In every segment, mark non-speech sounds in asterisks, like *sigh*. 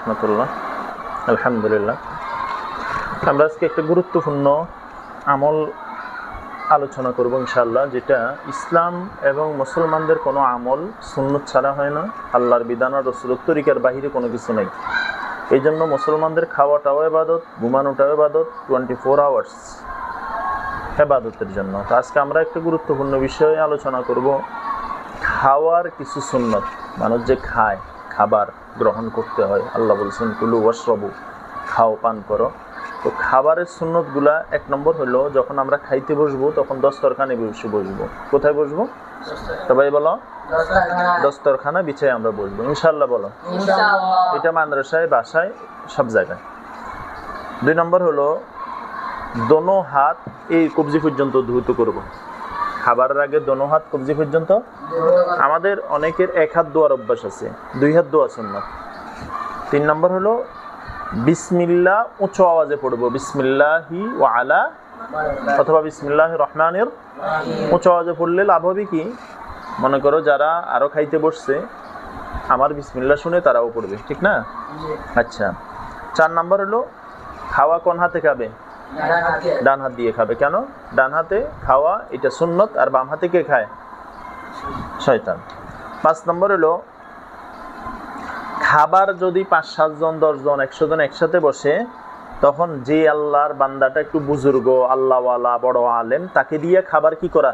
রহমতুল্লাহ, আলহামদুলিল্লাহ। আমরা আজকে একটা গুরুত্বপূর্ণ আমল আলোচনা করব ইনশাল্লাহ যেটা ইসলাম এবং মুসলমানদের কোনো আমল সুন্নত ছাড়া হয় না, আল্লাহর বিধান আর রসুলত বাহিরে কোনো কিছু নেই। এই জন্য মুসলমানদের খাওয়াটাও এবাদত, ঘুমানোটাও এবাদত টোয়েন্টি ফোর আওয়ার্স এবাদতের জন্য। তো আজকে আমরা একটা গুরুত্বপূর্ণ বিষয়ে আলোচনা করব, খাওয়ার কিছু সুন্নত, মানুষ যে খায় খাবার গ্রহণ করতে হয়। আল্লাহ বলছেন কুলু ওয়াশরবু খাও পান করো। তো খাবারের সুন্নতগুলা এক নম্বর হলো যখন আমরা খাইতে বসবো তখন দস্তরখানে বসে বসবো। কোথায় বসবো? সবাই বলো দস্তরখানা বিছায় আমরা বসবো। ইনশাল্লাহ বলো। এটা মাদ্রাসায় বাসায় সব জায়গায়। দুই নম্বর হলো দোনো হাত এই কবজি পর্যন্ত ধৌত করব। খাবারের আগে দোনো হাত কবজি পর্যন্ত? আমাদের অনেকের এক হাত দোয়ার অভ্যাস আছে দুই হাত দোয়া সুন্নাত। তিন নম্বর হলো বিসমিল্লা উঁচু আওয়াজে পড়ব বিসমিল্লাহি ও আলা অথবা বিসমিল্লাহ রহমানের উঁচু আওয়াজে পড়লে লাভ হবে কি? মনে করো যারা আরও খাইতে বসছে আমার বিসমিল্লা শুনে তারাও পড়বে ঠিক না? আচ্ছা চার নাম্বার হলো খাওয়া কোন হাতে খাবে? ডান হাত দিয়ে খাবে। কেন? ডান হাতে খাওয়া এটা সুন্নত আর বাম হাতে কে খায়? শয়তান। পাঁচ নম্বর হলো খাবার যদি পাঁচ সাতজন দশজন একশো জন একসাথে বসে তখন যে আল্লাহর বান্দাটা একটু বুজুর্গ আল্লাহওয়ালা বড় আলেম তাকে দিয়ে খাবার কি করা?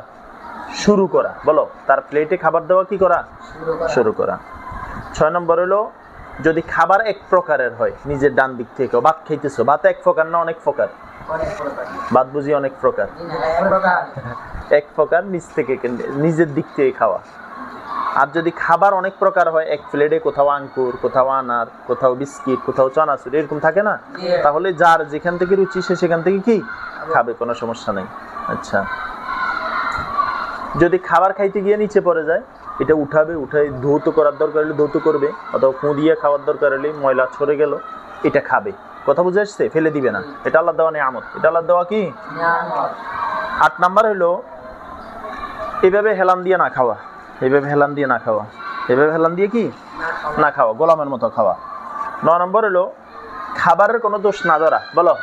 শুরু করা। বলো তার প্লেটে খাবার দেওয়া কি করা। শুরু করা। ছয় নম্বর হলো যদি খাবার এক প্রকারের হয় নিজের ডান দিক থেকে ভাত খাইতেছো ভাত এক প্রকার না অনেক প্রকার? ভাত বুঝি অনেক প্রকার। *laughs* এক প্রকার। নিজ থেকে নিজের দিক থেকে খাওয়া। আর যদি খাবার অনেক প্রকার হয় এক প্লেটে কোথাও আঙ্কুর কোথাও আনার কোথাও বিস্কিট কোথাও চানাচুর এরকম থাকে না? তাহলে যার যেখান থেকে রুচি সে সেখান থেকে কি? খাবে কোনো সমস্যা নেই। আচ্ছা। যদি খাবার খাইতে গিয়ে নিচে পড়ে যায় এটা উঠাবে উঠাই ধৌত করার দরকার হলে ধৌত করবে অথবা ফুঁ দিয়ে খাওয়ার দরকার হলে ময়লা ছড়ে গেল এটা খাবে। কথা বুঝে আসছে? ফেলে দিবে না। এটা আল্লাহ দেওয়া নিয়ামত। এটা আল্লাহ দেওয়া কি? আট নাম্বার হলো এভাবে হেলান দিয়ে না খাওয়া। এভাবে হেলান দিয়ে না খাওয়া। এভাবে হেলান দিয়ে কি? না খাওয়া। গোলামের মতো খাওয়া। ন নম্বর হলো খাবারের কোনো দোষ না ধরা। বলো।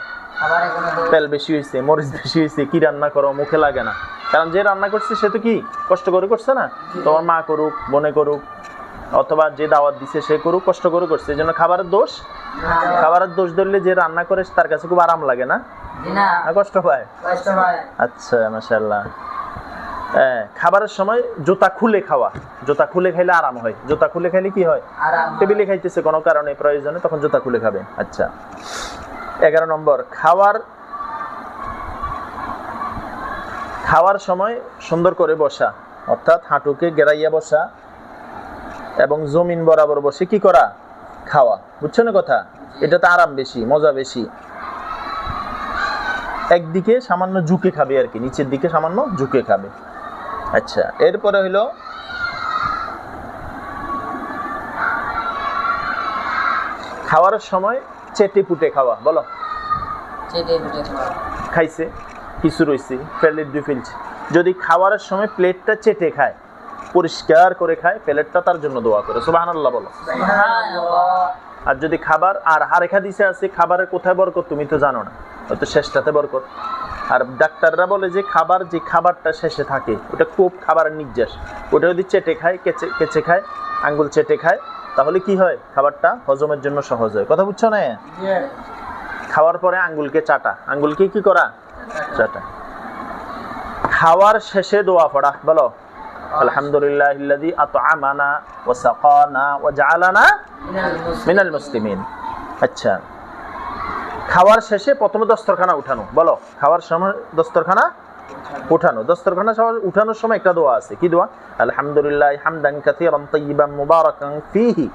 তেল বেশি হয়েছে মরিচ বেশি হয়েছে কি রান্না করো মুখে লাগে না। কারণ যে রান্না করছে সে তো কি কষ্ট করে করছে না? তোমার মা করুক বোনে করুক অথবা যে দাওয়াত দিছে সে করুক কষ্ট করে করছে। এই জন্য খাবারের দোষ? খাবারের দোষ ধরলে যে রান্না করে তার কাছে খুব আরাম লাগে না? কষ্ট পায়? আচ্ছা মাশাল্লাহ হ্যাঁ খাবারের সময় জুতা খুলে খাওয়া। জুতা খুলে খাইলে আরাম হয়। জুতা খুলে খাইলে কি হয়। টেবিলে খাইতেছে কোনো কারণে প্রয়োজনে তখন জুতা খুলে খাবে। আচ্ছা। এগারো নম্বর খাওয়ার খাওয়ার সময় সুন্দর করে বসা অর্থাৎ হাঁটুকে গেরাইয়া বসা এবং জমিন বরাবর বসে কি করা? খাওয়া। বুঝছ না কথা? এটা তো আরাম বেশি মজা বেশি। একদিকে সামান্য ঝুঁকে খাবে আর কি নিচের দিকে সামান্য ঝুঁকে খাবে। আচ্ছা এরপরে হলো খাওয়ার সময় চেটে পুটে খাওয়া বলো। খাইছে। কিছু রয়েছে প্লেট দিয়ে ফেলছে। যদি খাওয়ার সময় প্লেটটা চেটে খায় পরিষ্কার করে খায় প্লেটটা তার জন্য দোয়া করে। সুবাহ আল্লাহ বলো আর যদি খাবার আর আরেখা দিছে আছে খাবারের কোথায় বরকত তুমি তো জানো না হয়তো শেষটাতে বরকত। আর ডাক্তাররা বলে যে খাবার যে খাবারটা শেষে থাকে ওটা খুব খাবারের নির্যাস ওটা যদি চেটে খায় কেচে কেচে খায় আঙ্গুল চেটে খায় তাহলে কি হয়? খাবারটা হজমের জন্য সহজ হয়। কথা বুঝছ না? খাওয়ার পরে আঙ্গুলকে চাটা। আঙ্গুলকে কি করা? চাটা। খাওয়ার শেষে দোয়া পড়া বলো। আলহামদুলিল্লাহ ইল্লাযী আত'আমানা ওয়া সাকানা ওয়া জাআলানা মিনাল মুসলিমিন। আচ্ছা। খাওয়ার শেষে প্রথমে দস্তরখানা উঠানো বলো। খাওয়ার সময় দস্তরখানা উঠানো। দস্তরখানা সবার উঠানোর সময় একটা দোয়া আছে। কি দোয়া? আলহামদুলিল্লাহ হামদান কাসীরান তাইয়িবান মুবারাকান ফীহি।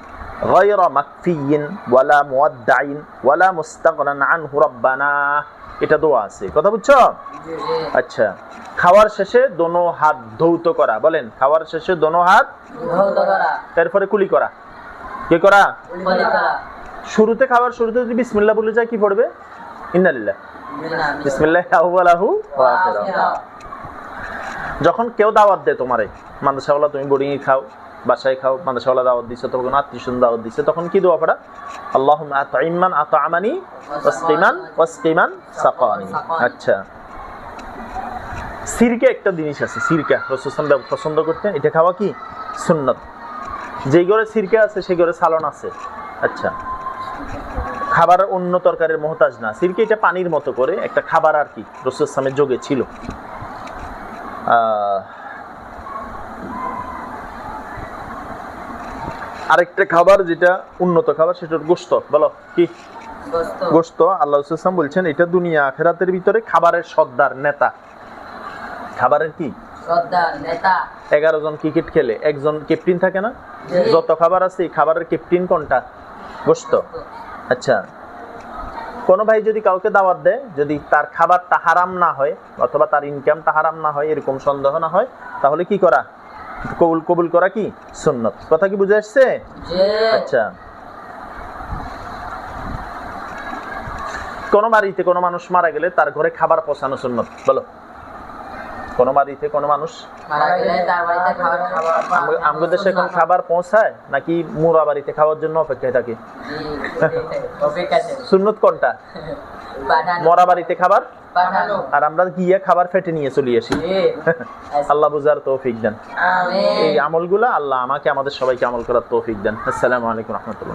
غير مكفي ولا مودع ولا مستغنى عنه ربنا এটা দোয়া আছে কথা বুঝছো আচ্ছা খাওয়ার শেষে দোনো হাত ধৌত করা বলেন খাওয়ার শেষে দোনো হাত এরপরে কুলি করা কি করা শুরুতে খাবার শুরুতে যদি বিসমিল্লাহ বলে যায় কি পড়বে ইন্নালিল্লাহ বিসমিল্লাহ আউয়ালাহু ওয়া আখিরাহু যখন কেউ দাওয়াত দেয় তোমারে মাদ্রাসাওয়ালা তুমি বোর্ডিং খাও বাসায় খাও মাদ্রাসাওয়ালা দাওয়াত দিচ্ছে তখন আত্মীয় স্বজন দাওয়াত দিচ্ছে তখন কি দোয়া পড়া? আল্লাহ আতঈমান আতআমানি ওয়াসকিমান ওয়াসকিমান সাকানি। আচ্ছা। সিরকা একটা জিনিস আছে সিরকা। সাল্লাল্লাহু পছন্দ করতেন এটা খাওয়া কি? সুন্নত। যেই ঘরে সিরকা আছে সেই ঘরে সালন আছে। আচ্ছা। খাবার অন্য তরকারির মহতাজ না। সিরকে এটা পানির মতো করে একটা খাবার আর কি রসুল ইসলামের যোগে ছিল। আহ, আরেকটা খাবার যেটা উন্নত খাবার সেটা গোস্ত। বলো কি? গোস্ত। আল্লাহ ইসলাম বলছেন এটা দুনিয়া আখেরাতের ভিতরে খাবারের সর্দার নেতা। খাবারের কি? এগারো জন ক্রিকেট খেলে একজন ক্যাপ্টেন থাকে না? যত খাবার আছে খাবারের ক্যাপ্টেন কোনটা? গোস্ত। আচ্ছা। কোনো ভাই যদি কাউকে দাওয়াত দেয় যদি তার খাবারটা হারাম না হয় অথবা তার ইনকামটা হারাম না হয় এরকম সন্দেহ না হয় তাহলে কি করা? কবুল কবুল করা কি? সুন্নত। কথা কি বুঝে আসছে? আচ্ছা। কোন বাড়িতে কোনো মানুষ মারা গেলে তার ঘরে খাবার পৌঁছানো সুন্নত। বলো। কোন বাড়িতে কোনো মানুষ আমাদের দেশে এখন খাবার পৌঁছায় নাকি মুরা বাড়িতে খাওয়ার জন্য অপেক্ষায় থাকে? সুন্নত কোনটা? মরা বাড়িতে খাবার? আর আমরা গিয়ে খাবার ফেটে নিয়ে চলে আসি। *laughs* আল্লাহ বুঝার তৌফিক দেন। এই আমলগুলো আল্লাহ আমাকে আমাদের সবাইকে আমল করার তৌফিক দেন। আসসালামু আলাইকুম রহমতুল্লাহ।